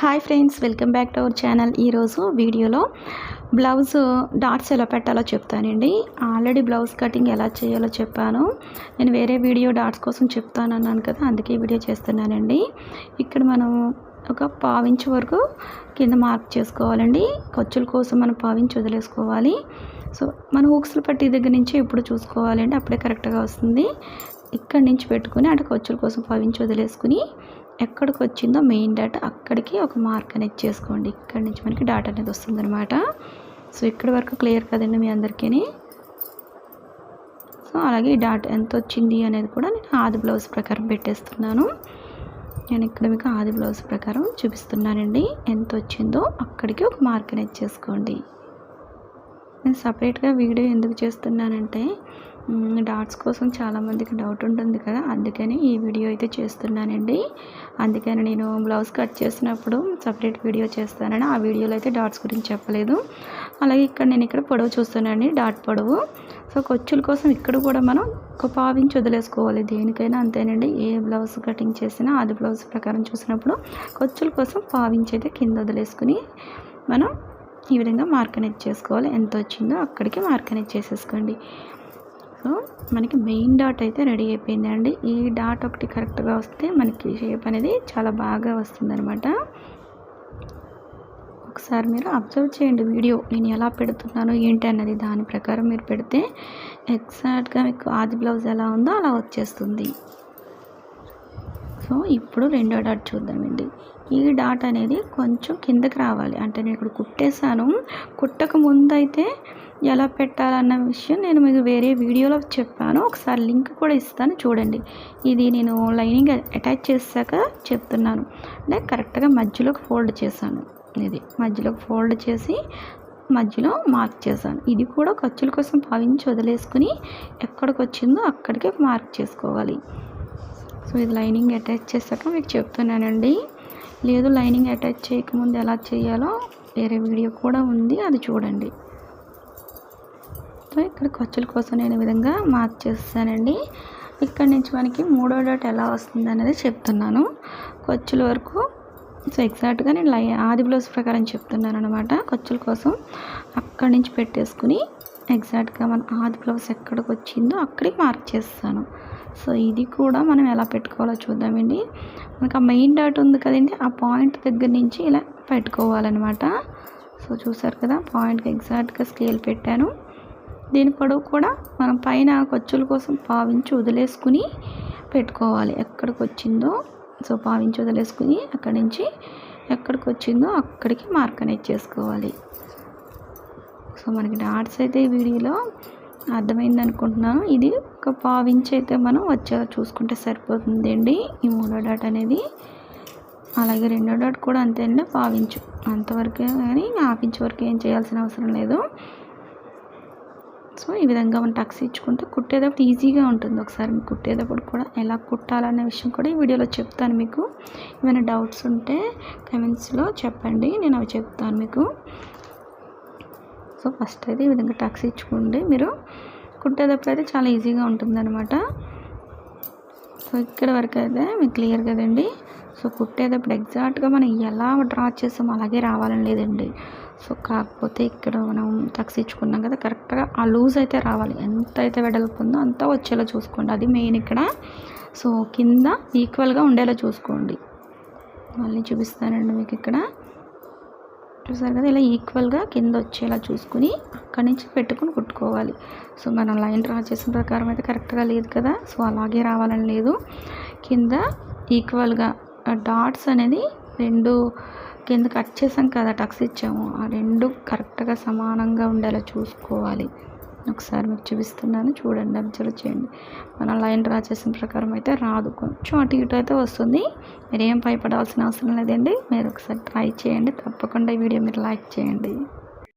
Hi friends welcome back to our channel ఈరోజు వీడియోలో blouse dots ఎలా పెట్టాలో చెప్తానండి. ఆల్రెడీ బ్లౌజ్ కటింగ్ ఎలా చేయాలో చెప్పాను. నేను వేరే వీడియో డాట్స్ కోసం చెప్తాను అన్నాను కదా అందుకే వీడియో చేస్తున్నానండి. ఇక్కడ మనం ఒక పావించ్ వరకు కింద మార్క్ చేసుకోవాలండి. ఖర్చుల కోసం మనం పావించి వదిలేసుకోవాలి. సో మనం హుక్స్లు పట్టి దగ్గర నుంచి ఎప్పుడు చూసుకోవాలండి అప్పుడే కరెక్ట్గా వస్తుంది. ఇక్కడి నుంచి పెట్టుకుని అంటే ఖర్చుల కోసం పావించి వదిలేసుకుని ఎక్కడికి వచ్చిందో మెయిన్ డాటా అక్కడికి ఒక మార్క్ అనేది చేసుకోండి. ఇక్కడి నుంచి మనకి డాటా అనేది వస్తుంది అనమాట సో ఇక్కడి వరకు క్లియర్ కదండి మీ అందరికీ సో అలాగే ఈ డాట్ ఎంత వచ్చింది అనేది కూడా నేను ఆది బ్లౌజ్ ప్రకారం పెట్టేస్తున్నాను. నేను ఇక్కడ మీకు ఆది బ్లౌజ్ ప్రకారం చూపిస్తున్నానండి. ఎంత వచ్చిందో అక్కడికి ఒక మార్క్ అనేది చేసుకోండి. నేను సపరేట్గా వీడియో ఎందుకు చేస్తున్నానంటే డాట్స్ కోసం చాలామందికి డౌట్ ఉంటుంది కదా అందుకని ఈ వీడియో అయితే చేస్తున్నానండి. అందుకని నేను బ్లౌజ్ కట్ చేసినప్పుడు సపరేట్ వీడియో చేస్తానని ఆ వీడియోలో అయితే డాట్స్ గురించి చెప్పలేదు. అలాగే ఇక్కడ నేను ఇక్కడ పొడవు చూస్తున్నానండి డాట్ పొడవు. సో ఖర్చుల కోసం ఇక్కడ కూడా మనం ఒక పావించి వదిలేసుకోవాలి దేనికైనా అంతేనండి. ఏ బ్లౌజ్ కటింగ్ చేసినా అది బ్లౌజ్ ప్రకారం చూసినప్పుడు ఖర్చుల కోసం పావించి అయితే కింద వదిలేసుకుని మనం ఈ విధంగా మార్క్ అనేది చేసుకోవాలి. ఎంత వచ్చిందో అక్కడికి మార్క్ అనేది చేసేసుకోండి. సో మనకి మెయిన్ డాట్ అయితే రెడీ అయిపోయిందండి. ఈ డాట్ ఒకటి కరెక్ట్గా వస్తే మనకి షేప్ అనేది చాలా బాగా వస్తుందన్నమాట. ఒకసారి మీరు అబ్జర్వ్ చేయండి వీడియో నేను ఎలా పెడుతున్నాను ఏంటి అన్నది దాని ప్రకారం మీరు పెడితే ఎగ్జాక్ట్గా మీకు ఆది బ్లౌజ్ ఎలా ఉందో అలా వచ్చేస్తుంది. సో ఇప్పుడు రెండో డాట్ చూద్దామండి. ఈ డాట్ అనేది కొంచెం కిందకి రావాలి. అంటే నేను ఇక్కడ కుట్టేశాను. కుట్టక ముందు అయితే ఎలా పెట్టాలన్న విషయం నేను మీకు వేరే వీడియోలో చెప్పాను. ఒకసారి లింక్ కూడా ఇస్తాను. చూడండి. ఇది నేను లైనింగ్ అటాచ్ చేశాక చెప్తున్నాను. అంటే కరెక్ట్గా మధ్యలోకి ఫోల్డ్ చేశాను. ఇది మధ్యలోకి ఫోల్డ్ చేసి మధ్యలో మార్క్ చేశాను. ఇది కూడా ఖర్చుల కోసం భావించి వదిలేసుకుని ఎక్కడికి వచ్చిందో అక్కడికే మార్క్ చేసుకోవాలి. సో ఇది లైనింగ్ అటాచ్ చేశాక మీకు చెప్తున్నానండి. లేదు లైనింగ్ అటాచ్ చేయకముందు ఎలా చేయాలో వేరే వీడియో కూడా ఉంది అది చూడండి. సో ఇక్కడ ఖర్చుల కోసం నేను ఈ విధంగా మార్క్ చేస్తానండి. ఇక్కడ నుంచి మనకి మూడో డాట్ ఎలా వస్తుంది అనేది చెప్తున్నాను. ఖర్చుల వరకు సో ఎగ్జాక్ట్గా నేను లై ఆది బ్లౌజ్ ప్రకారం చెప్తున్నాను అనమాట ఖర్చుల కోసం. అక్కడి నుంచి పెట్టేసుకుని ఎగ్జాక్ట్గా మన ఆది బ్లౌజ్ ఎక్కడికి వచ్చిందో అక్కడికి మార్క్ చేస్తాను. సో ఇది కూడా మనం ఎలా పెట్టుకోవాలో చూద్దామండి. మనకు ఆ మెయిన్ డాట్ ఉంది కదండి ఆ పాయింట్ దగ్గర నుంచి ఇలా పెట్టుకోవాలన్నమాట. సో చూసారు కదా పాయింట్కి ఎగ్జాక్ట్గా స్కేల్ పెట్టాను. దీని పొడవు కూడా మనం పైన ఖర్చుల కోసం పావించి వదిలేసుకుని పెట్టుకోవాలి. ఎక్కడికి వచ్చిందో సో పావించి వదిలేసుకుని అక్కడి నుంచి ఎక్కడికి వచ్చిందో అక్కడికి మార్క్ అనేది చేసుకోవాలి. సో మనకి డాట్స్ అయితే ఈ వీడియోలో అర్థమైంది అనుకుంటున్నాను ఇది ఒక పావించి అయితే మనం వచ్చేలా చూసుకుంటే సరిపోతుందండి ఈ మూడో డాట్ అనేది. అలాగే రెండో డాట్ కూడా అంతే అండి పావించు. అంతవరకే కానీ హాఫ్ ఇంచ్ వరకు ఏం చేయాల్సిన అవసరం లేదు. సో ఈ విధంగా మనం టక్స్ ఇచ్చుకుంటే కుట్టేటప్పుడు ఈజీగా ఉంటుంది. ఒకసారి మీకు కుట్టేటప్పుడు కూడా ఎలా కుట్టాలనే విషయం కూడా ఈ వీడియోలో చెప్తాను మీకు. ఏమైనా డౌట్స్ ఉంటే కమెంట్స్లో చెప్పండి నేను అవి చెప్తాను మీకు. సో ఫస్ట్ అయితే ఈ విధంగా టక్స్ ఇచ్చుకోండి. మీరు కుట్టేటప్పుడు అయితే చాలా ఈజీగా ఉంటుందన్నమాట. సో ఇక్కడ వరకు అయితే మీకు క్లియర్ కదండి. సో కుట్టేటప్పుడు ఎగ్జాక్ట్గా మనం ఎలా డ్రా చేసామో అలాగే రావాలని లేదండి. సో కాకపోతే ఇక్కడ మనం టక్స్ ఇచ్చుకున్నాం కదా కరెక్ట్గా ఆ లూజ్ అయితే రావాలి. ఎంత అయితే వెడల్పు ఉందో అంతా వచ్చేలా చూసుకోండి. అది మెయిన్ ఇక్కడ. సో కింద ఈక్వల్గా ఉండేలా చూసుకోండి. మళ్ళీ చూపిస్తానండి మీకు ఇక్కడ. చూసారు కదా ఇలా ఈక్వల్గా కింద వచ్చేలా చూసుకుని అక్కడి నుంచి పెట్టుకుని కుట్టుకోవాలి. సో మనం లైన్ డ్రా చేసిన ప్రకారం అయితే కరెక్ట్గా లేదు కదా సో అలాగే రావాలని లేదు. కింద ఈక్వల్గా డాట్స్ అనేది రెండు కింద కట్ చేసాం కదా టక్స్ ఇచ్చాము. ఆ రెండు కరెక్ట్గా సమానంగా ఉండేలా చూసుకోవాలి. ఒకసారి మీకు చూపిస్తున్నాను. చూడండి అబ్జర్వ్ చేయండి. మనం లైన్ డ్రా చేసిన ప్రకారం అయితే రాదు. కొంచెం అటు ఇటు అయితే వస్తుంది. మీరు ఏం భయపడాల్సిన అవసరం లేదండి. మీరు ఒకసారి ట్రై చేయండి. తప్పకుండా ఈ వీడియో మీరు లైక్ చేయండి.